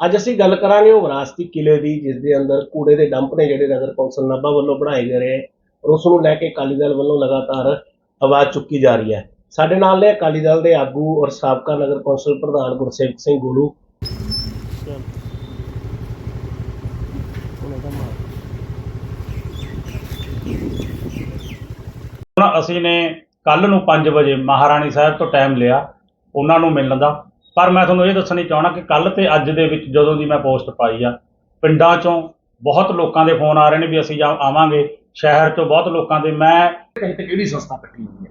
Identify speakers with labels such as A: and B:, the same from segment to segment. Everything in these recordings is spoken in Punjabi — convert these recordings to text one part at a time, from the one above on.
A: ਅੱਜ ਅਸੀਂ ਗੱਲ ਕਰਾਂਗੇ ਉਹ ਵਿਰਾਸਤੀ ਕਿਲੇ ਦੀ, ਜਿਸ ਦੇ ਅੰਦਰ ਕੂੜੇ ਦੇ ਡੰਪ ਨੇ ਜਿਹੜੇ ਨਗਰ ਕੌਂਸਲ ਨਾਭਾ ਵੱਲੋਂ ਬਣਾਏ ਗਏ ਨੇ ਔਰ ਉਸ ਨੂੰ ਲੈ ਕੇ ਅਕਾਲੀ ਦਲ ਵੱਲੋਂ ਲਗਾਤਾਰ ਆਵਾਜ਼ ਚੁੱਕੀ ਜਾ ਰਹੀ ਹੈ। ਸਾਡੇ ਨਾਲ ਨੇ ਅਕਾਲੀ ਦਲ ਦੇ ਆਗੂ ਔਰ ਸਾਬਕਾ ਨਗਰ ਕੌਂਸਲ ਪ੍ਰਧਾਨ ਗੁਰਸੇਵਕ ਸਿੰਘ ਗੋਲੂ।
B: ਹੁਣ ਅਸੀਂ ਨੇ ਕੱਲ ਨੂੰ 5 ਵਜੇ ਮਹਾਰਾਣੀ ਸਾਹਿਬ ਤੋਂ ਟਾਈਮ ਲਿਆ, ਉਹਨਾਂ ਨੂੰ ਮਿਲਣ ਦਾ। ਪਰ ਮੈਂ ਤੁਹਾਨੂੰ ਇਹ ਦੱਸਣੀ ਚਾਹਣਾ ਕਿ ਕੱਲ ਤੇ ਅੱਜ ਦੇ ਵਿੱਚ ਜਦੋਂ ਦੀ ਮੈਂ ਪੋਸਟ ਪਾਈ ਆ, ਪਿੰਡਾਂ ਚੋਂ ਬਹੁਤ ਲੋਕਾਂ ਦੇ ਫੋਨ ਆ ਰਹੇ ਨੇ ਵੀ ਅਸੀਂ ਜਾ- ਆਵਾਂਗੇ, ਸ਼ਹਿਰ ਚੋਂ ਬਹੁਤ ਲੋਕਾਂ ਦੇ, ਮੈਂ
C: ਕਹੀਂ ਤੇ ਕਿਹੜੀ ਸੰਸਥਾ ਕੱਟੀ ਹੋਈ ਹੈ?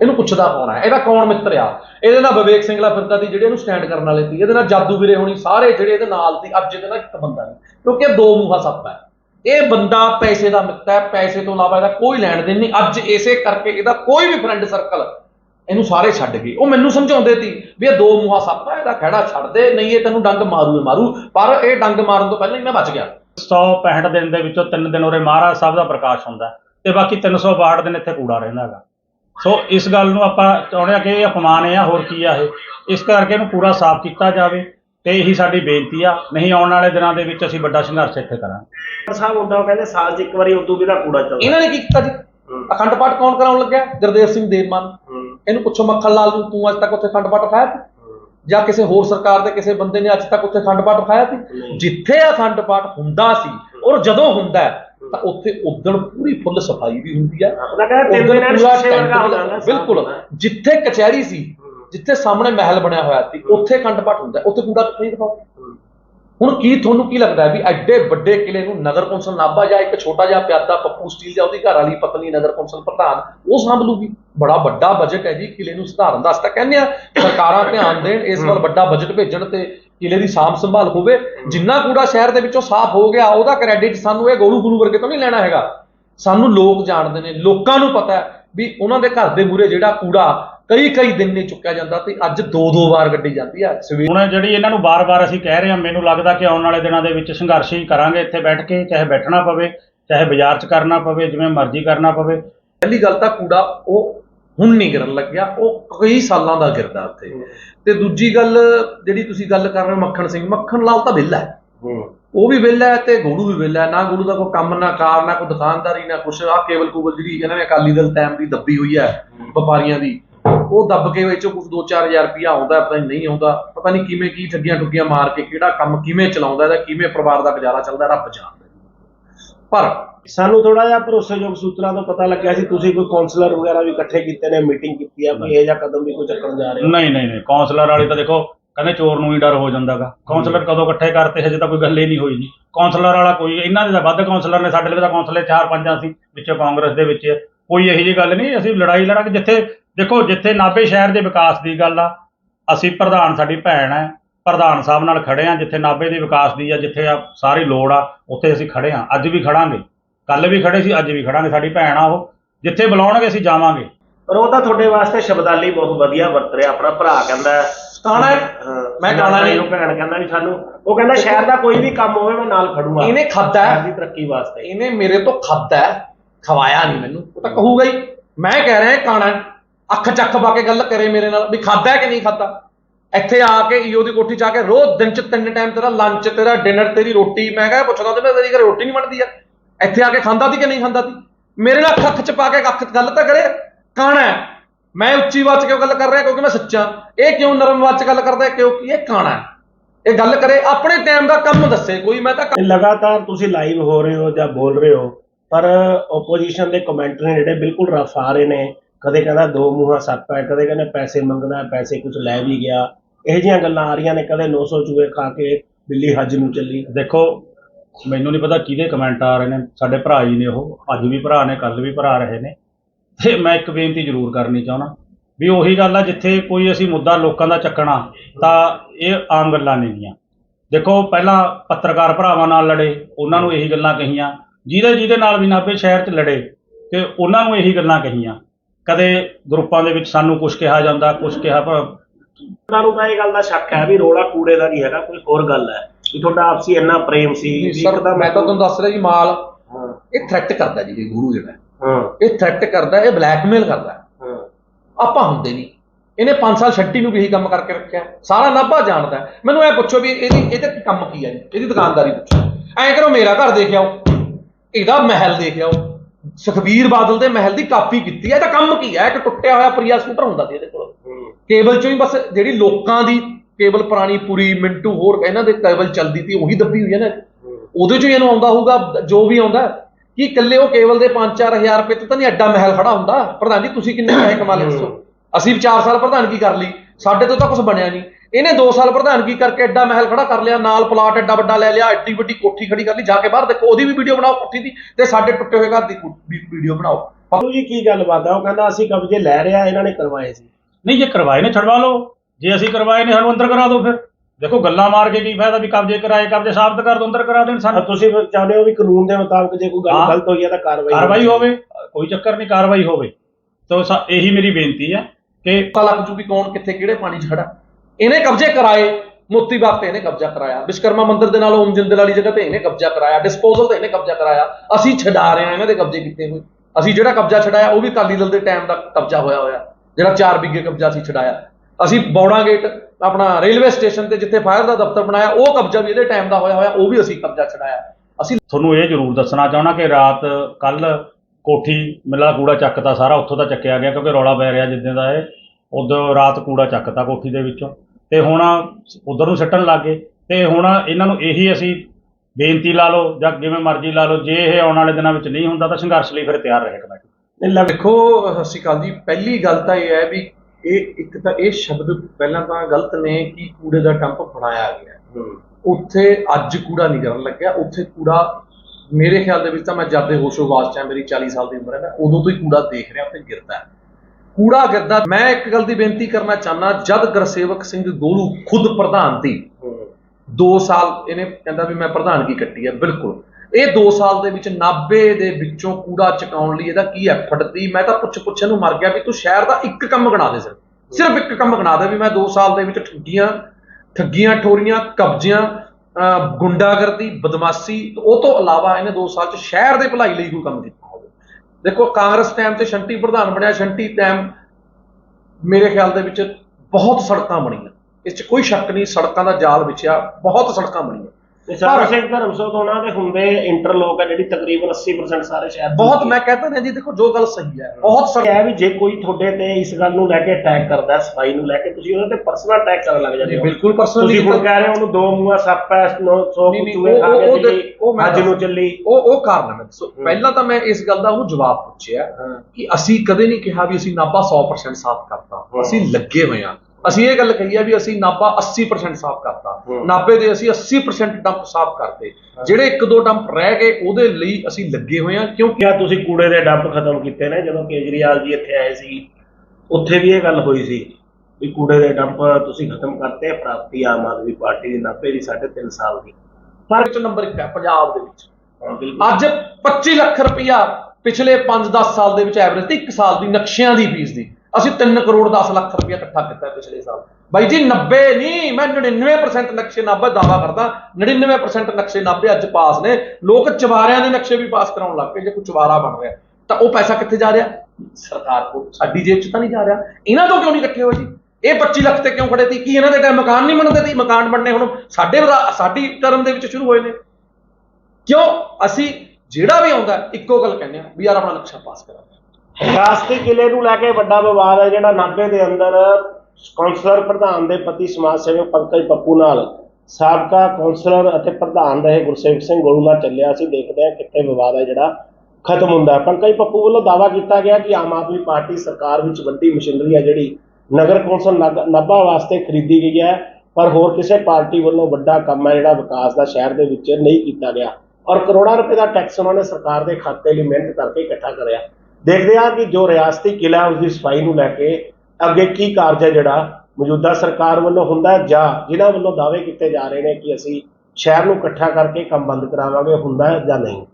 C: ਇਹਨੂੰ ਪੁੱਛਦਾ ਕੌਣ ਹੈ ਇਹਦਾ ਕੌਣ ਮਿੱਤਰ ਆ? ਇਹਦੇ ਨਾਲ ਵਿਵੇਕ ਸਿੰਘਲਾ ਫਿਰਦਾ ਦੀ ਜਿਹੜੇ ਇਹਨੂੰ ਸਟੈਂਡ ਕਰਨ ਵਾਲੇ ਸੀ। ਇਹਦੇ ਨਾਲ ਜਾਦੂ ਵੀਰੇ ਹੋਣੀ, ਸਾਰੇ ਜਿਹੜੇ ਇਹਦੇ ਨਾਲ ਸੀ, ਅੱਜ ਇਹਦੇ ਨਾਲ ਇੱਕ ਬੰਦਾ ਨਹੀਂ ਕਿਉਂਕਿ ਇਹ ਦੋ ਮੂੰਹਾ ਸੱਪ ਹੈ ਇਹ ਬੰਦਾ ਪੈਸੇ ਦਾ ਮਿੱਤਰ ਹੈ, ਪੈਸੇ ਤੋਂ ਇਲਾਵਾ ਇਹਦਾ ਕੋਈ ਲੈਣ ਦੇਣ ਨਹੀਂ। ਅੱਜ ਇਸੇ ਕਰਕੇ ਇਹਦਾ ਕੋਈ ਵੀ ਫਰੈਂਡ ਸਰਕਲ ਇਹਨੂੰ ਸਾਰੇ ਛੱਡ ਗਏ। ਉਹ ਮੈਨੂੰ ਸਮਝਾਉਂਦੇ ਸੀ ਵੀ ਇਹ ਦੋ ਮੂੰਹਾ ਸੱਪ ਹੈ ਇਹਦਾ ਖੜਾ ਛੱਡ ਦੇ ਨਹੀਂ ਇਹ ਤੈਨੂੰ ਡੰਗ ਮਾਰੂ ਮਾਰੂ। ਪਰ ਇਹ ਡੰਗ ਮਾਰਨ ਤੋਂ ਪਹਿਲਾਂ ਹੀ ਮੈਂ ਬਚ ਗਿਆ।
B: 165 ਦਿਨ ਦੇ ਵਿੱਚੋਂ 3 ਦਿਨ ਉਰੇ ਮਹਾਰਾਜ ਸਾਹਿਬ ਦਾ ਪ੍ਰਕਾਸ਼ ਹੁੰਦਾ ਤੇ ਬਾਕੀ 362 ਦਿਨ ਇੱਥੇ ਕੂੜਾ ਰਹਿੰਦਾ ਹੈਗਾ। ਸੋ ਇਸ ਗੱਲ ਨੂੰ ਆਪਾਂ ਚਾਹੁੰਦੇ ਹਾਂ ਕਿ ਇਹ ਅਪਮਾਨ ਹੈ ਹੋਰ ਕੀ ਆ ਇਹ। ਇਸ ਕਰਕੇ ਇਹਨੂੰ ਪੂਰਾ ਸਾਫ਼ ਕੀਤਾ ਜਾਵੇ ਤੇ ਇਹੀ ਸਾਡੀ ਬੇਨਤੀ ਆ। ਨਹੀਂ ਆਉਣ ਵਾਲੇ ਦਿਨਾਂ ਦੇ ਵਿੱਚ ਅਸੀਂ ਵੱਡਾ ਸੰਘਰਸ਼ ਇੱਥੇ ਕਰਾਂਗੇ।
A: ਸਾਹਿਬ ਹੁੰਦਾ ਉਹ ਕਹਿੰਦੇ ਸਾਲ 'ਚ ਇੱਕ ਵਾਰੀ ਉਦੋਂ ਵੀ ਦਾ ਕੂੜਾ ਚੱਲਦਾ।
C: ਇਹਨਾਂ ਨੇ ਕੀ ਕੀਤਾ ਜੀ? ਅਖੰਡ ਪਾਠ ਕੌਣ ਕਰਾਉਣ ਲੱਗਿਆ? ਗੁਰਦੇਵ ਸਿੰਘ ਦੇਵਮਾਨ ਇਹਨੂੰ ਪੁੱਛੋ ਮੱਖਣ ਲਾਲ ਨੂੰ ਤੂੰ ਅੱਜ ਤੱਕ ਉੱਥੇ ਅਖੰਡ ਪਾਠ ਰਖਾਇਆ ਸੀ। ਜਾਂ ਕਿਸੇ ਹੋਰ ਸਰਕਾਰ ਦੇ ਕਿਸੇ ਬੰਦੇ ਨੇ ਅੱਜ ਤੱਕ ਉੱਥੇ ਅਖੰਡ ਪਾਠ ਰਖਾਇਆ ਸੀ। ਜਿੱਥੇ ਅਖੰਡ ਪਾਠ ਹੁੰਦਾ ਸੀ ਔਰ ਜਦੋਂ ਹੁੰਦਾ ਹੈ, ਤਾਂ ਉੱਥੇ ਉਦਣ ਪੂਰੀ ਫੁੱਲ ਸਫ਼ਾਈ ਵੀ ਹੁੰਦੀ ਹੈ
A: ਉਹਦਾ ਕਹਿੰਦਾ ਤਿੰਨ
C: ਉਦਣ
A: ਦਿਨਾਂ
C: ਪੂਰਾ
A: ਸ਼ੀਸ਼ੇ ਵਰਗਾ
C: ਟੈਂਟ
A: ਹੁੰਦਾ ਨਾ, ਸਾਫ਼
C: ਬਿਲਕੁਲ। ਜਿੱਥੇ ਕਚਹਿਰੀ ਸੀ। ਜਿੱਥੇ ਸਾਹਮਣੇ ਮਹਿਲ ਬਣਿਆ ਹੋਇਆ ਸੀ ਉੱਥੇ ਅਖੰਡ ਪਾਠ ਹੁੰਦਾ ਉੱਥੇ ਕੂੜਾ ਕਿੱਥੇ ਦਿਖਾਓ। ਹੁਣ ਕੀ ਤੁਹਾਨੂੰ ਕੀ ਲੱਗਦਾ ਹੈ ਵੀ ਐਡੇ ਵੱਡੇ ਕਿਲੇ ਨੂੰ ਨਗਰ ਕੌਂਸਲ ਨਾਭਾ ਜਾਂ ਇੱਕ ਛੋਟਾ ਜਿਹਾ ਪਿਆਦਾ ਪੱਪੂ ਸਟੀਲ ਜਾਂ ਉਹਦੀ ਘਰ ਵਾਲੀ ਪਤਨੀ ਨਗਰ ਕੌਂਸਲ ਪ੍ਰਧਾਨ, ਉਹ ਸੰਭ ਲੂਗੀ ਬੜਾ ਵੱਡਾ ਬਜਟ ਹੈ ਜੀ ਕਿਲੇ ਨੂੰ ਸੁਧਾਰਨ ਦਾ। ਅਸੀਂ ਕਹਿੰਦੇ ਆ ਸਰਕਾਰਾਂ ਧਿਆਨ ਦੇਣ, ਇਸ ਵੱਲ ਵੱਡਾ ਬਜਟ ਭੇਜਣ ਤੇ ਕਿਲੇ ਦੀ ਸਾਂਭ ਸੰਭਾਲ ਹੋਵੇ। ਜਿੰਨਾ ਕੂੜਾ ਸ਼ਹਿਰ ਦੇ ਵਿੱਚੋਂ ਸਾਫ਼ ਹੋ ਗਿਆ, ਉਹਦਾ ਕ੍ਰੈਡਿਟ ਸਾਨੂੰ ਇਹ ਗੋਲੂ ਗੁਰੂ ਵਰਗੇ ਤੋਂ ਨਹੀਂ ਲੈਣਾ ਹੈਗਾ। ਸਾਨੂੰ ਲੋਕ ਜਾਣਦੇ ਨੇ, ਲੋਕਾਂ ਨੂੰ ਪਤਾ ਵੀ ਉਹਨਾਂ ਦੇ ਘਰ ਦੇ ਮੂਰੇ ਜਿਹੜਾ ਕੂੜਾ ਕਈ ਕਈ ਦਿਨ ਨਹੀਂ ਚੁੱਕਿਆ ਜਾਂਦਾ ਤੇ ਅੱਜ ਦੋ ਦੋ ਵਾਰ ਗੱਡੀ ਜਾਂਦੀ ਆ। ਸਵੇਰ
B: ਹੁਣ ਜਿਹੜੀ ਇਹਨਾਂ ਨੂੰ ਬਾਰ-ਬਾਰ ਅਸੀਂ ਕਹਿ ਰਹੇ ਹਾਂ ਮੈਨੂੰ ਲੱਗਦਾ ਕਿ ਆਉਣ ਵਾਲੇ ਦਿਨਾਂ ਦੇ ਵਿੱਚ ਸੰਘਰਸ਼ ਹੀ ਕਰਾਂਗੇ ਇੱਥੇ ਬੈਠ ਕੇ ਚਾਹੇ ਬੈਠਣਾ ਪਵੇ ਚਾਹੇ ਬਾਜ਼ਾਰ 'ਚ ਕਰਨਾ ਪਵੇ ਜਿਵੇਂ ਮਰਜ਼ੀ ਕਰਨਾ ਪਵੇ।
C: ਪਹਿਲੀ ਗੱਲ ਤਾਂ ਕੂੜਾ ਉਹ ਹੁਣ ਨਹੀਂ ਗਿਰਨ ਲੱਗਿਆ ਉਹ ਕਈ ਸਾਲਾਂ ਦਾ ਗਿਰਦਾ ਉੱਥੇ। ਤੇ ਦੂਜੀ ਗੱਲ ਜਿਹੜੀ ਤੁਸੀਂ ਗੱਲ ਕਰ ਰਹੇ ਹੋ ਮੱਖਣ ਸਿੰਘ ਮੱਖਣ ਲਾਲ ਤਾਂ ਵਿਹਲਾ ਹੈ। ਉਹ ਵੀ ਵਿਹਲਾ ਹੈ ਤੇ ਗੋੜੂ ਵੀ ਵਿਹਲਾ ਹੈ। ਨਾ ਗੋੜੂ ਦਾ ਕੋਈ ਕੰਮ ਨਾ ਕਾਰ ਨਾ ਕੋਈ ਦੁਕਾਨਦਾਰੀ ਨਾ ਕੁਛ। ਆ ਕੇਬਲ ਕੂਬਲ ਜਿਹੜੀ ਇਹਨਾਂ ਨੇ ਅਕਾਲੀ ਦਲ ਟਾਈਮ ਦੀ ਦੱਬੀ ਹੋਈ ਹੈ। ਵਪਾਰੀਆਂ ਦੀ। ਉਹ ਦੱਬ ਕੇ ਵਿੱਚੋਂ ਕੁਝ 2-4000 ਰੁਪਇਆ ਆਉਂਦਾ ਪਤਾ ਨਹੀਂ ਨਹੀਂ ਆਉਂਦਾ ਪਤਾ ਨਹੀਂ ਕਿਵੇਂ ਕੀ ਠੱਗੀਆਂ ਠੁੱਗੀਆਂ ਮਾਰ ਕੇ ਕਿਹੜਾ ਕੰਮ ਕਿਵੇਂ ਚਲਾਉਂਦਾ ਇਹਦਾ ਕਿਵੇਂ ਪਰਿਵਾਰ ਦਾ ਗੁਜ਼ਾਰਾ ਚੱਲਦਾ ਰੱਬ ਜਾਣਦਾ ਪਰ
A: ਸਾਨੂੰ ਥੋੜਾ ਜਿਹਾ ਭਰੋਸੇਯੋਗ ਸੂਤਰਾਂ ਤੋਂ ਪਤਾ ਲੱਗਿਆ ਸੀ ਤੁਸੀਂ ਕੋਈ ਕਾਉਂਸਲਰ ਵਗੈਰਾ ਵੀ ਇਕੱਠੇ ਕੀਤੇ ਨੇ ਮੀਟਿੰਗ ਕੀਤੀ ਆ ਕੋਈ ਇਹ ਜਿਹਾ ਕਦਮ ਵੀ ਕੋਈ ਚੱਕਣ ਜਾ ਰਹੇ
B: ਨਹੀਂ ਨਹੀਂ ਨਹੀਂ ਕਾਉਂਸਲਰ ਵਾਲੀ ਤਾਂ ਦੇਖੋ ਕਹਿੰਦੇ ਚੋਰ ਨੂੰ ਹੀ ਡਰ ਹੋ ਜਾਂਦਾਗਾ। ਕਾਉਂਸਲਰ ਕਦੋਂ ਇਕੱਠੇ ਕਰਤੇ ਹਜੇ ਤਾਂ ਕੋਈ ਗੱਲ ਹੀ ਨਹੀਂ ਹੋਈ ਜੀ। ਕਾਉਂਸਲਰ ਵਾਲਾ ਕੋਈ ਇਹਨਾਂ ਦੇ ਤਾਂ ਵੱਧ ਕਾਉਂਸਲਰ ਨੇ ਸਾਡੇ ਲਈ ਤਾਂ ਕਾਉਂਸਲਰ ਚਾਰ ਪੰਜਾਂ ਸੀ ਵਿੱਚੋਂ ਕਾਂਗਰਸ ਦੇ ਵਿੱਚ। ਕੋਈ ਇਹੋ ਜਿਹੀ ਗੱਲ ਨਹੀਂ ਅਸੀਂ ਲੜਾਈ ਲੜਾਂਗੇ ਜਿੱਥੇ ਦੇਖੋ ਜਿੱਥੇ ਨਾਭੇ ਸ਼ਹਿਰ ਦੇ ਵਿਕਾਸ ਦੀ ਗੱਲ ਆ ਅਸੀਂ ਪ੍ਰਧਾਨ ਸਾਡੀ ਭੈਣ ਹੈ ਪ੍ਰਧਾਨ ਸਾਹਿਬ ਨਾਲ ਖੜੇ ਆ ਜਿੱਥੇ ਨਾਭੇ ਦੇ ਵਿਕਾਸ ਦੀ ਆ ਜਿੱਥੇ ਆ ਸਾਰੀ ਲੋੜ ਆ ਉੱਥੇ ਅਸੀਂ ਖੜੇ ਆ ਅੱਜ ਵੀ ਖੜਾਂਗੇ। ਕੱਲ ਵੀ ਖੜੇ ਸੀ ਅੱਜ ਵੀ ਖੜਾਂਗੇ ਸਾਡੀ ਭੈਣ ਆ ਉਹ। ਜਿੱਥੇ ਬੁਲਾਉਣਗੇ ਅਸੀਂ ਜਾਵਾਂਗੇ।
A: ਪਰ ਉਹ ਤਾਂ ਤੁਹਾਡੇ ਵਾਸਤੇ ਸ਼ਬਦਾਲੀ ਬਹੁਤ ਵਧੀਆ ਵਰਤ ਰਿਹਾ ਆਪਣਾ ਭਰਾ ਕਹਿੰਦਾ ਹੈ,
C: ਕਾਣਾ ਹੈ?
A: ਹਾਂ,
C: ਮੈਂ ਕਾਣਾ ਨਹੀਂ।
A: ਉਹ ਭੈਣ ਕਹਿੰਦਾ ਵੀ ਸਾਨੂੰ ਉਹ ਕਹਿੰਦਾ ਸ਼ਹਿਰ ਦਾ ਕੋਈ ਵੀ ਕੰਮ ਹੋਵੇ ਮੈਂ ਨਾਲ ਖੜੂੰਗਾ।
C: ਇਹਨੇ ਖਾਦਾ
A: ਦੀ ਤਰੱਕੀ ਵਾਸਤੇ।
C: ਇਹਨੇ ਮੇਰੇ ਤੋਂ ਖਾਦਾ ਹੈ? ਖਵਾਇਆ ਨਹੀਂ ਮੈਨੂੰ। ਉਹ ਤਾਂ ਕਹੂਗਾ ਹੀ। ਮੈਂ ਕਹਿ ਰਿਹਾ ਕਾਣਾ। ਅੱਖ ਚੱਖ ਪਾ ਕੇ ਗੱਲ ਕਰੇ ਮੇਰੇ ਨਾਲ, ਵੀ ਖਾਦਾ ਕਿ ਨਹੀਂ ਖਾਦਾ ਇੱਥੇ ਆ ਕੇ ਈਓ ਦੀ ਕੋਠੀ 'ਚ ਆ ਕੇ ਰੋਜ਼ ਦਿਨ 'ਚ ਤਿੰਨ ਟਾਈਮ ਤੇਰਾ ਲੰਚ ਤੇਰਾ ਡਿਨਰ ਤੇਰੀ ਰੋਟੀ, ਮੈਂ ਕਿਹਾ ਪੁੱਛਦਾ ਤੇ ਤੇਰੀ ਘਰੇ ਰੋਟੀ ਨਹੀਂ ਬਣਦੀ ਆ। ਇੱਥੇ ਆ ਕੇ ਖਾਂਦਾ ਸੀ ਕਿ ਨਹੀਂ ਖਾਂਦਾ ਤੀ ਮੇਰੇ ਨਾਲ ਅੱਖ 'ਚ ਪਾ ਕੇ ਅੱਖ ਗੱਲ ਤਾਂ ਕਰੇ। ਕਾਣਾ ਮੈਂ ਉੱਚੀ ਆਵਾਜ਼ 'ਚ ਕਿਉਂ ਗੱਲ ਕਰ ਰਿਹਾ? ਕਿਉਂਕਿ ਮੈਂ ਸੱਚਾ। ਇਹ ਕਿਉਂ ਨਰਮ ਆਵਾਜ਼ 'ਚ ਗੱਲ ਕਰਦਾ ਹੈ? ਕਿਉਂਕਿ ਇਹ ਕਾਣਾ ਇਹ ਗੱਲ ਕਰੇ, ਆਪਣੇ ਟਾਈਮ ਦਾ ਕੰਮ ਦੱਸੇ ਕੋਈ। ਮੈਂ ਤਾਂ
A: ਲਗਾਤਾਰ ਤੁਸੀਂ ਲਾਈਵ ਹੋ ਰਹੇ ਹੋ ਜਾਂ ਬੋਲ ਰਹੇ ਹੋ, ਪਰ ਆਪੋਜੀਸ਼ਨ ਦੇ ਕਮੈਂਟਰ ਨੇ ਜਿਹੜੇ ਬਿਲਕੁਲ ਰਫ ਆ ਰਹੇ ਨੇ। ਕਦੇ ਕਹਿੰਦਾ ਦੋ ਮੂੰਹਾਂ ਸੱਪ ਹੈ ਕਦੇ ਕਹਿੰਦਾ ਪੈਸੇ ਮੰਗਦਾ ਪੈਸੇ ਕੁਝ ਲੈ ਵੀ ਗਿਆ। ਇਹੋ ਜਿਹੀਆਂ ਗੱਲਾਂ ਆ ਰਹੀਆਂ ਨੇ, ਕਦੇ 900 ਚੂਹੇ ਖਾ ਕੇ ਬਿੱਲੀ ਹੱਜ ਨੂੰ ਚੱਲੀ।
B: ਦੇਖੋ, ਮੈਨੂੰ ਨਹੀਂ ਪਤਾ ਕਿਹਦੇ ਕਮੈਂਟ ਆ ਰਹੇ ਨੇ, ਸਾਡੇ ਭਰਾ ਜੀ ਨੇ ਉਹ, ਅੱਜ ਵੀ ਭਰਾ ਨੇ ਕੱਲ ਵੀ ਭਰਾ ਰਹੇ ਨੇ। ਤੇ ਮੈਂ ਇੱਕ ਬੇਨਤੀ ਜ਼ਰੂਰ ਕਰਨੀ ਚਾਹਣਾ ਵੀ ਉਹੀ ਗੱਲ ਆ, ਜਿੱਥੇ ਕੋਈ ਅਸੀਂ ਮੁੱਦਾ ਲੋਕਾਂ ਦਾ ਚੱਕਣਾ, ਤਾਂ ਇਹ ਆਮ ਗੱਲਾਂ ਨੇਗੀਆਂ ਦੇਖੋ, ਪਹਿਲਾਂ ਪੱਤਰਕਾਰ ਭਰਾਵਾਂ ਨਾਲ ਲੜੇ, ਉਹਨਾਂ ਨੂੰ ਇਹੀ ਗੱਲਾਂ ਕਹੀਆਂ, ਜਿਹਦੇ ਜਿਹਦੇ ਨਾਲ ਵੀ ਨਾਭੇ ਸ਼ਹਿਰ 'ਚ ਲੜੇ, ਤੇ ਉਹਨਾਂ ਨੂੰ ਇਹੀ ਗੱਲਾਂ ਕਹੀਆਂ। ਕਦੇ ਗਰੁੱਪਾਂ ਦੇ ਵਿੱਚ ਸਾਨੂੰ ਕੁਝ ਕਿਹਾ ਜਾਂਦਾ ਕੁਝ ਕਿਹਾ ਪਰ
A: ਉਹਨਾਂ ਨੂੰ ਤਾਂ ਇਹ ਗੱਲ ਦਾ ਸ਼ੱਕ ਹੈ ਵੀ ਰੋਲਾ ਕੂੜੇ ਦਾ ਨਹੀਂ ਹੈਗਾ ਕੋਈ ਹੋਰ ਗੱਲ ਹੈ ਵੀ ਤੁਹਾਡਾ ਆਪਸੀ ਇੰਨਾ ਪ੍ਰੇਮ ਸੀ ਵੀ
C: ਸਰ
A: ਇੱਕਦਮ-
C: ਮੈਂ ਤਾਂ ਤੁਹਾਨੂੰ ਦੱਸ ਰਿਹਾ ਜੀ ਮਾਲ
A: ਹਾਂ।
C: ਇਹ ਥ੍ਰੈਟ ਕਰਦਾ ਜੀ ਇਹ ਗੁਰੂ ਜਿਹੜਾ ਹੈ। ਇਹ ਥ੍ਰੈਟ ਕਰਦਾ ਇਹ ਬਲੈਕਮੇਲ ਕਰਦਾ ਹੈ। ਆਪਾਂ ਹੁੰਦੇ ਨਹੀਂ। ਇਹਨੇ 5 ਸਾਲ ਛੱਟੀ ਨੂੰ ਵੀ ਇਹੀ ਕੰਮ ਕਰਕੇ ਰੱਖਿਆ। ਸਾਰਾ ਨਾਭਾ ਜਾਣਦਾ ਹੈ। ਮੈਨੂੰ ਇਹ ਪੁੱਛੋ ਵੀ ਇਹਦੀ ਇਹਦਾ ਕੀ ਕੰਮ ਕੀ ਹੈ ਜੀ? ਇਹਦੀ ਦੁਕਾਨਦਾਰੀ ਪੁੱਛੋ। ਐਂ ਕਰੋ ਮੇਰਾ ਘਰ ਦੇਖ ਆਓ। ਇਹਦਾ ਮਹਿਲ ਦੇਖ ਆਓ। ਸੁਖਬੀਰ ਬਾਦਲ ਦੇ ਮਹਿਲ ਦੀ ਕਾਪੀ ਕੀਤੀ ਹੈ। ਇਹਦਾ ਕੰਮ ਕੀ ਹੈ? ਇੱਕ ਟੁੱਟਿਆ ਹੋਇਆ ਪ੍ਰਿਆ ਸਕੂਟਰ ਹੁੰਦਾ ਸੀ ਇਹਦੇ ਕੋਲ। ਕੇਬਲ ਚੋਂ ਹੀ ਬਸ ਜਿਹੜੀ ਲੋਕਾਂ ਦੀ ਕੇਬਲ ਪੁਰਾਣੀ, ਪੂਰੀ, ਮਿੰਟੂ ਹੋਰ ਇਹਨਾਂ ਦੇ ਕੇਬਲ ਚੱਲਦੀ ਸੀ, ਉਹੀ ਦੱਬੀ ਹੋਈ ਹੈ ਨਾ ਉਹਦੇ ਚੋਂ ਹੀ ਇਹਨੂੰ ਆਉਂਦਾ ਹੋਊਗਾ, ਜੋ ਵੀ ਆਉਂਦਾ। ਕਿ ਇਕੱਲੇ ਉਹ ਕੇਵਲ ਦੇ 5-4000 ਰੁਪਏ ਤੇ ਤਾਂ ਨਹੀਂ ਐਡਾ ਮਹਿਲ ਖੜਾ ਹੁੰਦਾ? ਪ੍ਰਧਾਨ ਜੀ, ਤੁਸੀਂ ਕਿੰਨੇ ਪੈਸੇ ਕਮਾ ਲਏ? ਦੱਸੋ। ਅਸੀਂ 4 ਸਾਲ ਪ੍ਰਧਾਨਗੀ ਕਰ ਲਈ। ਸਾਡੇ ਤੋਂ ਤਾਂ ਕੁਝ ਬਣਿਆ ਨਹੀਂ। ਇਹਨੇ 2 ਸਾਲ ਪ੍ਰਧਾਨਗੀ ਕਰਕੇ ਐਡਾ ਮਹਿਲ ਖੜਾ ਕਰ ਲਿਆ ਨਾਲ ਪਲਾਟ ਐਡਾ ਵੱਡਾ ਲੈ ਲਿਆ ਐਡੀ ਵੱਡੀ ਕੋਠੀ ਖੜੀ ਕਰ ਲਈ ਜਾ ਕੇ ਬਾਹਰ ਦੇਖੋ ਉਹਦੀ ਵੀ ਵੀਡੀਓ ਬਣਾਓ ਕੋਠੀ ਦੀ ਤੇ ਸਾਡੇ ਟੁੱਟੇ ਹੋਏ ਘਰ ਦੀ ਵੀਡੀਓ ਬਣਾਓ।
A: ਪੱਪੂ ਜੀ ਕੀ ਗੱਲਬਾਤ ਆ? ਉਹ ਕਹਿੰਦਾ ਅਸੀਂ ਕਬਜ਼ੇ ਲੈ ਰਿਹਾ ਇਹਨਾਂ ਨੇ ਕਰਵਾਏ ਸੀ।
B: ਨਹੀਂ ਜੇ ਕਰਵਾਏ ਨੇ ਛਡਵਾ ਲਓ। ਜੇ ਅਸੀਂ ਕਰਵਾਏ ਨੇ ਸਾਨੂੰ ਅੰਦਰ ਕਰਾ ਦਿਓ ਫਿਰ। ਦੇਖੋ ਗੱਲਾਂ ਮਾਰ ਕੇ ਕੀ ਫਾਇਦਾ ਵੀ ਕਬਜ਼ੇ ਕਰਾਏ ਕਬਜ਼ੇ ਸਾਬਤ ਕਰ ਦਿਓ ਅੰਦਰ ਕਰਾ ਦੇਣ ਸਾਨੂੰ।
A: ਤੁਸੀਂ ਫਿਰ ਚਾਹੁੰਦੇ ਹੋ ਵੀ ਕਾਨੂੰਨ ਦੇ ਮੁਤਾਬਕ ਜੇ ਕੋਈ ਗੱਲ। ਗਲਤ ਹੋਈ ਹੈ ਤਾਂ ਕਾਰਵਾਈ
B: ਕਾਰਵਾਈ ਹੋਵੇ। ਕੋਈ ਚੱਕਰ ਨਹੀਂ ਕਾਰਵਾਈ ਹੋਵੇ। ਤਾਂ ਇਹੀ ਮੇਰੀ ਬੇਨਤੀ ਹੈ ਕਿ
C: ਪਤਾ ਲੱਗ ਜੂ ਵੀ ਕੌਣ ਕਿੱਥੇ ਕਿਹੜੇ ਪਾਣੀ 'ਚ ਖੜਾ। ਇਹਨੇ ਕਬਜ਼ੇ ਕਰਾਏ, ਮੋਤੀ ਬਾਗ ਤੇ ਇਹਨੇ ਕਬਜ਼ਾ ਕਰਾਇਆ ਵਿਸ਼ਕਰਮਾ ਮੰਦਿਰ ਦੇ ਨਾਲ ਓਮ ਜਿੰਦਲ ਵਾਲੀ ਜਗ੍ਹਾ ਤੇ ਇਹਨੇ ਕਬਜ਼ਾ ਕਰਾਇਆ ਡਿਸਪੋਜ਼ਲ ਤੇ ਇਹਨੇ ਕਬਜ਼ਾ ਕਰਾਇਆ, ਅਸੀਂ ਛਡਾ ਰਹੇ ਹਾਂ ਇਹਨਾਂ ਦੇ ਕਬਜ਼ੇ ਕੀਤੇ ਹੋਏ। ਅਸੀਂ ਜਿਹੜਾ ਕਬਜ਼ਾ ਛਡਾਇਆ, ਉਹ ਵੀ ਅਕਾਲੀ ਦਲ ਦੇ ਟਾਈਮ ਦਾ ਕਬਜ਼ਾ ਹੋਇਆ ਹੋਇਆ, ਜਿਹੜਾ 4 ਬਿੱਗੇ ਕਬਜ਼ਾ ਅਸੀਂ ਛਡਾਇਆ। ਅਸੀਂ ਬੌੜਾ ਗੇਟ, ਆਪਣਾ ਰੇਲਵੇ ਸਟੇਸ਼ਨ ਤੇ ਜਿੱਥੇ ਫਾਇਰ ਦਾ ਦਫ਼ਤਰ ਬਣਾਇਆ, ਉਹ ਕਬਜ਼ਾ ਵੀ ਇਹਦੇ ਟਾਈਮ ਦਾ ਹੋਇਆ ਹੋਇਆ, ਉਹ ਵੀ ਅਸੀਂ ਕਬਜ਼ਾ ਛਡਾਇਆ। ਅਸੀਂ
B: ਤੁਹਾਨੂੰ ਇਹ ਜ਼ਰੂਰ ਦੱਸਣਾ ਚਾਹਣਾ ਕਿ ਰਾਤ ਕੱਲ ਕੋਠੀ ਮਿਲਾ ਕੂੜਾ ਚੱਕਤਾ, ਸਾਰਾ ਉੱਥੋਂ ਦਾ ਚੱਕਿਆ ਗਿਆ, ਕਿਉਂਕਿ ਰੌਲਾ ਪੈ ਰਿਹਾ ਜਿੱਦਾਂ ਦਾ ਇਹ। ਉਦੋਂ ਰਾਤ ਕੂੜਾ ਚੱਕਤਾ ਕੋਠੀ ਦੇ ਵਿੱਚੋਂ। ਤੇ ਹੁਣ ਉਧਰ ਨੂੰ ਸਿੱਟਣ ਲੱਗ ਗਏ। ਤੇ ਹੁਣ ਇਹਨਾਂ ਨੂੰ ਇਹੀ ਅਸੀਂ ਬੇਨਤੀ ਲਾ ਲਓ ਜਾਂ ਜਿਵੇਂ ਮਰਜ਼ੀ ਲਾ ਲਓ ਜੇ ਇਹ ਆਉਣ ਵਾਲੇ ਦਿਨਾਂ ਵਿੱਚ ਨਹੀਂ ਹੁੰਦਾ ਤਾਂ ਸੰਘਰਸ਼ ਲਈ ਫਿਰ ਤਿਆਰ ਰਹੇ ਕਮੇਟੀ।
A: ਨਹੀਂ ਲੱਗ
C: ਦੇਖੋ ਸਤਿ ਸ਼੍ਰੀ ਅਕਾਲ ਜੀ। ਪਹਿਲੀ ਗੱਲ ਤਾਂ ਇਹ ਹੈ ਵੀ ਇਹ ਇੱਕ ਤਾਂ ਇਹ ਸ਼ਬਦ ਪਹਿਲਾਂ ਤਾਂ ਗਲਤ ਨੇ ਕਿ ਕੂੜੇ ਦਾ ਡੰਪ ਬਣਾਇਆ ਗਿਆ। ਉੱਥੇ ਅੱਜ ਕੂੜਾ ਨਹੀਂ ਕਰਨ ਲੱਗਿਆ। ਉੱਥੇ ਕੂੜਾ ਮੇਰੇ ਖਿਆਲ ਦੇ ਵਿੱਚ ਤਾਂ ਮੈਂ ਜਦ ਦੇ ਹੋਸ਼ੋ ਵਾਸ ਚ ਹਾਂ, ਮੇਰੀ 40 ਸਾਲ ਦੀ ਉਮਰ ਹੈ ਮੈਂ ਉਦੋਂ ਤੋਂ ਹੀ ਕੂੜਾ ਦੇਖ ਰਿਹਾ ਉੱਥੇ ਗਿਰਦਾ ਹੈ। ਕੂੜਾ ਗਿਰਦਾ। ਮੈਂ ਇੱਕ ਗੱਲ ਦੀ ਬੇਨਤੀ ਕਰਨਾ ਚਾਹਨਾ ਜਦ ਗੁਰਸੇਵਕ ਸਿੰਘ ਗੋਲੂ ਖੁਦ ਪ੍ਰਧਾਨ ਸੀ 2 ਸਾਲ ਇਹਨੇ ਕਹਿੰਦਾ ਵੀ ਮੈਂ ਪ੍ਰਧਾਨਗੀ ਕੱਟੀ ਹੈ, ਬਿਲਕੁਲ। ਇਹ 2 ਸਾਲ ਦੇ ਵਿੱਚ 90 ਦੇ ਵਿੱਚੋਂ ਕੂੜਾ ਚਕਾਉਣ ਲਈ ਇਹਦਾ ਕੀ ਐਫਰਟ ਦੀ ਮੈਂ ਤਾਂ ਪੁੱਛ ਪੁੱਛਣ ਨੂੰ ਮਰ ਗਿਆ ਵੀ ਤੂੰ ਸ਼ਹਿਰ ਦਾ ਇੱਕ ਕੰਮ ਗਣਾ ਦੇ ਸਿਰਫ। ਸਿਰਫ ਇੱਕ ਕੰਮ ਗਣਾ ਦੇ ਵੀ ਮੈਂ 2 ਸਾਲ ਦੇ ਵਿੱਚ ਠੱਗੀਆਂ ਠੱਗੀਆਂ ਠੋਰੀਆਂ, ਕਬਜ਼ਿਆਂ ਗੁੰਡਾਗਰਦੀ, ਬਦਮਾਸ਼ੀ, ਉਹ ਤੋਂ ਇਲਾਵਾ ਇਹਨੇ 2 ਸਾਲ ਚ ਸ਼ਹਿਰ ਦੇ ਭਲਾਈ ਲਈ ਕੋਈ ਕੰਮ ਕੀਤਾ। ਦੇਖੋ, ਕਾਂਗਰਸ ਟਾਈਮ ਤੇ ਸ਼ੰਟੀ ਪ੍ਰਧਾਨ ਬਣਿਆ, ਸ਼ੰਟੀ ਟਾਈਮ ਮੇਰੇ ਖਿਆਲ ਦੇ ਵਿੱਚ ਬਹੁਤ ਸੜਕਾਂ ਬਣੀਆਂ। ਇਸ 'ਚ ਕੋਈ ਸ਼ੱਕ ਨਹੀਂ, ਸੜਕਾਂ ਦਾ ਜਾਲ ਵਿਛਿਆ, ਬਹੁਤ ਸੜਕਾਂ ਬਣੀਆਂ।
A: ਤੇ ਸਾਰਾ ਸਿੰਘ ਧਰਮਸੋਤ ਉਹਨਾਂ ਦੇ ਹੁੰਦੇ ਇੰਟਰਲੋਕ ਹੈ ਜਿਹੜੀ ਤਕਰੀਬਨ 80% ਸਾਰੇ ਸ਼ਹਿਰ ਦੀ
C: ਬਹੁਤ ਮੈਂ ਕਹਿੰਦਾ ਨੇ ਜੀ ਦੇਖੋ ਜੋ ਗੱਲ ਸਹੀ ਹੈ ਬਹੁਤ ਸੜਕ
A: ਹੈ। ਵੀ ਜੇ ਕੋਈ ਤੁਹਾਡੇ ਤੇ ਇਸ ਗੱਲ ਨੂੰ ਲੈ ਕੇ ਅਟੈਕ ਕਰਦਾ ਹੈ, ਸਫ਼ਾਈ ਨੂੰ ਲੈ ਕੇ ਤੁਸੀਂ ਉਹਦੇ ਤੇ ਪਰਸਨਲ ਅਟੈਕ ਕਰਨ ਲੱਗ ਜਾਂਦੇ ਹੋ।
C: ਬਿਲਕੁਲ ਪਰਸਨਲੀ
A: ਤੁਸੀਂ ਹੁਣ ਕਹਿ ਰਹੇ ਹੋ ਉਹਨੂੰ ਦੋ ਮੂੰਹਾਂ ਸੱਪ ਹੈ 900
C: ਨਹੀਂ, ਨਹੀਂ,
A: ਚੂਹੇ
C: ਉਹ-
A: ਖਾ
C: ਉਹ- ਉਹ ਉਹ ਮੈਂ
A: ਅੱਜ ਨੂੰ
C: ਦੱਸ-
A: ਚੱਲੀ।
C: ਉਹ ਉਹ ਕਾਰਨ ਹੈ ਦੱਸੋ। ਪਹਿਲਾਂ ਤਾਂ ਮੈਂ ਇਸ ਗੱਲ ਦਾ ਉਹਨੂੰ ਜਵਾਬ ਪੁੱਛਿਆ
A: ਹਾਂ।
C: ਕਿ ਅਸੀਂ ਕਦੇ ਨਹੀਂ ਕਿਹਾ ਵੀ ਅਸੀਂ ਨਾਭਾ 100% ਸਾਫ਼ ਕਰਤਾ।
A: ਹਾਂ।
C: ਅਸੀਂ ਲੱਗੇ ਹੋਏ ਹਾਂ। ਅਸੀਂ ਇਹ ਗੱਲ ਕਹੀ ਹੈ ਵੀ ਅਸੀਂ ਨਾਭਾ 80% ਸਾਫ਼ ਕਰਤਾ। ਨਾਭੇ ਦੇ ਅਸੀਂ 80% ਡੰਪ ਸਾਫ਼ ਕਰਤੇ। ਜਿਹੜੇ ਇੱਕ ਦੋ ਡੰਪ ਰਹਿ ਗਏ ਉਹਦੇ ਲਈ ਅਸੀਂ ਲੱਗੇ ਹੋਏ ਹਾਂ ਕਿਉਂਕਿ
A: ਕਿਹਾ ਤੁਸੀਂ ਕੂੜੇ ਦੇ ਡੱਬ ਖਤਮ ਕੀਤੇ ਨੇ? ਜਦੋਂ ਕੇਜਰੀਵਾਲ ਜੀ ਇੱਥੇ ਆਏ ਸੀ ਉੱਥੇ ਵੀ ਇਹ ਗੱਲ ਹੋਈ ਸੀ ਵੀ ਕੂੜੇ ਦੇ ਡੰਪ ਤੁਸੀਂ ਖਤਮ ਕਰਤੇ ਪ੍ਰਾਪਤੀ ਆਮ ਆਦਮੀ ਪਾਰਟੀ ਦੀ ਨਾਭੇ ਦੀ 3.5 ਸਾਲ ਦੀ।
C: ਪਰ ਵਿੱਚ ਨੰਬਰ 1 ਹੈ ਪੰਜਾਬ ਦੇ ਵਿੱਚ। ਅੱਜ 25 ਲੱਖ ਰੁਪਇਆ ਪਿਛਲੇ 5-10 ਸਾਲ ਦੇ ਵਿੱਚ ਐਵਰੇਜ ਤੇ 1 ਸਾਲ ਦੀ ਨਕਸ਼ਿਆਂ ਦੀ ਫੀਸ ਦੀ। ਅਸੀਂ 3 ਕਰੋੜ 10 ਲੱਖ ਰੁਪਇਆ ਇਕੱਠਾ ਕੀਤਾ ਪਿਛਲੇ ਸਾਲ। ਬਾਈ ਜੀ 90 ਨਹੀਂ ਮੈਂ 99% ਨਕਸ਼ੇ ਨਾਭਾ ਦਾਵਾ ਕਰਦਾ। 99% ਨਕਸ਼ੇ ਨਾਭੇ ਅੱਜ ਪਾਸ ਨੇ। ਲੋਕ ਚਵਾਰਿਆਂ ਦੇ ਨਕਸ਼ੇ ਵੀ ਪਾਸ ਕਰਾਉਣ ਲੱਗ ਪਏ, ਜੇ ਕੋਈ ਚਵਾਰਾ ਬਣ ਰਿਹਾ। ਤਾਂ ਉਹ ਪੈਸਾ ਕਿੱਥੇ ਜਾ ਰਿਹਾ? ਸਰਕਾਰ ਕੋਲ। ਸਾਡੀ ਜੇਬ 'ਚ ਤਾਂ ਨਹੀਂ ਜਾ ਰਿਹਾ। ਇਹਨਾਂ ਤੋਂ ਕਿਉਂ ਨਹੀਂ ਇਕੱਠੇ ਹੋਏ ਜੀ? ਇਹ 25 ਲੱਖ ਤੇ ਕਿਉਂ ਖੜੇ ਸੀ? ਕੀ ਇਹਨਾਂ ਦੇ ਟਾਈਮ ਮਕਾਨ ਨਹੀਂ ਬਣਦੇ ਸੀ? ਮਕਾਨ ਬਣਨੇ ਹੁਣ ਸਾਡੇ ਸਾਡੀ ਟਰਮ ਦੇ ਵਿੱਚ ਸ਼ੁਰੂ ਹੋਏ ਨੇ। ਕਿਉਂ? ਅਸੀਂ ਜਿਹੜਾ ਵੀ ਆਉਂਦਾ, ਇੱਕੋ ਗੱਲ ਕਹਿੰਦੇ ਆ ਵੀ ਯਾਰ ਆਪਣਾ ਨਕਸ਼ਾ ਪਾਸ ਕਰਾ
A: ਵਿਰਾਸਤੀ ਕਿਲੇ ਨੂੰ ਲੈ ਕੇ ਵੱਡਾ ਵਿਵਾਦ ਹੈ ਜਿਹੜਾ ਨਾਭੇ ਦੇ ਅੰਦਰ ਕੌਂਸਲਰ ਪ੍ਰਧਾਨ ਦੇ ਪਤੀ ਸਮਾਜ ਸੇਵਕ ਪੰਕਜ ਪੱਪੂ ਨਾਲ ਸਾਬਕਾ ਕੌਂਸਲਰ ਅਤੇ ਪ੍ਰਧਾਨ ਰਹੇ ਗੁਰਸੇਵਕ ਸਿੰਘ ਗੋਲੂ ਨਾਲ ਚੱਲਿਆ ਸੀ। ਦੇਖਦੇ ਹਾਂ ਕਿੱਥੇ ਵਿਵਾਦ ਹੈ ਜਿਹੜਾ ਖਤਮ ਹੁੰਦਾ ਹੈ। ਪੰਕਜ ਪੱਪੂ ਵੱਲੋਂ ਦਾਅਵਾ ਕੀਤਾ ਗਿਆ ਕਿ ਆਮ ਆਦਮੀ ਪਾਰਟੀ ਸਰਕਾਰ ਵਿੱਚ ਵੱਡੀ ਮਸ਼ੀਨਰੀ ਹੈ ਜਿਹੜੀ ਨਗਰ ਕੌਂਸਲ ਨਾਭਾ ਵਾਸਤੇ ਖਰੀਦੀ ਗਈ ਹੈ, ਪਰ ਹੋਰ ਕਿਸੇ ਪਾਰਟੀ ਵੱਲੋਂ ਵੱਡਾ ਕੰਮ ਹੈ ਜਿਹੜਾ ਵਿਕਾਸ ਦਾ ਸ਼ਹਿਰ ਦੇ ਵਿੱਚ ਨਹੀਂ ਕੀਤਾ ਗਿਆ। ਔਰ ਕਰੋੜਾਂ ਰੁਪਏ ਦਾ ਟੈਕਸ ਉਹਨਾਂ ਨੇ ਸਰਕਾਰ ਦੇ ਖਾਤੇ ਲਈ ਮਿਹਨਤ ਕਰਕੇ ਇਕੱਠਾ ਕਰਿਆ। ਦੇਖਦੇ ਹਾਂ ਕਿ ਜੋ ਰਿਆਸਤੀ ਕਿਲਾ ਹੈ, ਉਸ ਦੀ ਸਫ਼ਾਈ ਨੂੰ ਲੈ ਕੇ ਅੱਗੇ ਕੀ ਕਾਰਜ ਹੈ ਜਿਹੜਾ ਮੌਜੂਦਾ ਸਰਕਾਰ ਵੱਲੋਂ ਹੁੰਦਾ ਹੈ ਜਾਂ ਜਿਨ੍ਹਾਂ ਵੱਲੋਂ ਦਾਅਵੇ ਕੀਤੇ ਜਾ ਰਹੇ ਨੇ ਕਿ ਅਸੀਂ ਸ਼ਹਿਰ ਨੂੰ ਇਕੱਠਾ ਕਰਕੇ ਕੰਮ ਬੰਦ ਕਰਾਵਾਂਗੇ, ਹੁੰਦਾ ਹੈ ਜਾਂ ਨਹੀਂ?